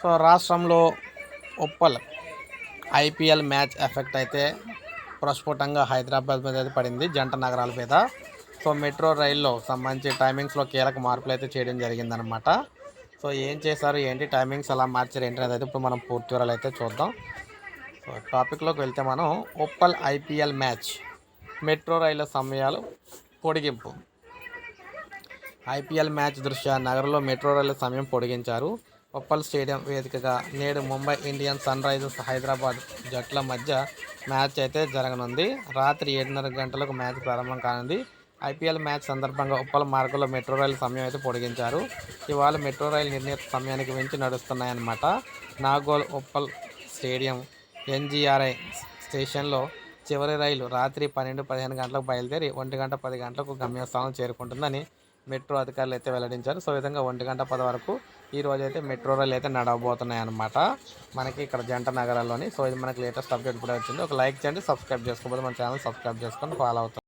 So రాష్ట్రంలో Uppal IPL match effect అయితే ప్రస్ఫుటంగా హైదరాబాద్ మీద అయితే పడింది జంట నగరాల మీద. సో మెట్రో రైల్లో సంబంధించి టైమింగ్స్లో కీలక మార్పులు అయితే చేయడం జరిగిందనమాట సో ఏం చేశారు ఏంటి టైమింగ్స్ ఎలా మార్చారు ఏంటి అనేది ఇప్పుడు మనం పూర్తి వివరాలు అయితే చూద్దాం. సో టాపిక్లోకి వెళ్తే మనం ఉప్పల్ ఐపీఎల్ మ్యాచ్ మెట్రో రైళ్ళ సమయాలు పొడిగింపు. ఐపీఎల్ మ్యాచ్ దృష్ట్యా నగరంలో మెట్రో రైళ్ళ సమయం పొడిగించారు. ఉప్పల్ స్టేడియం వేదికగా నేడు Mumbai Indians Sunrisers Hyderabad జట్ల మధ్య మ్యాచ్ అయితే జరగనుంది. రాత్రి ఏడున్నర గంటలకు మ్యాచ్ ప్రారంభం కానుంది. ఐపీఎల్ మ్యాచ్ సందర్భంగా ఉప్పల్ మార్గంలో మెట్రో రైలు సమయం అయితే పొడిగించారు. ఇవాళ మెట్రో రైలు నిర్ణీత సమయానికి మించి నడుస్తున్నాయన్నమాట. నాగోల్ ఉప్పల్ స్టేడియం ఎన్జీఆర్ఐ స్టేషన్లో చివరి రైలు రాత్రి పన్నెండు పదిహేను గంటలకు బయలుదేరి ఒంటి గంట పది గంటలకు గమ్యస్థానం చేరుకుంటుందని మెట్రో అధికారులు అయితే వెల్లడించారు. సో విధంగా ఒంటి గంట పది వరకు ఈ రోజు అయితే మెట్రో రైలు అయితే నడవబోతున్నాయి అనమాట మనకి ఇక్కడ జంట నగరాల్లోని. సో ఇది మనకి లేటెస్ట్ అప్డేట్ కూడా వచ్చింది. ఒక లైక్ చేయండి సబ్స్క్రైబ్ చేసుకోకపోతే మన ఛానల్ సబ్స్క్రైబ్ చేసుకొని ఫాలో అవుతుంది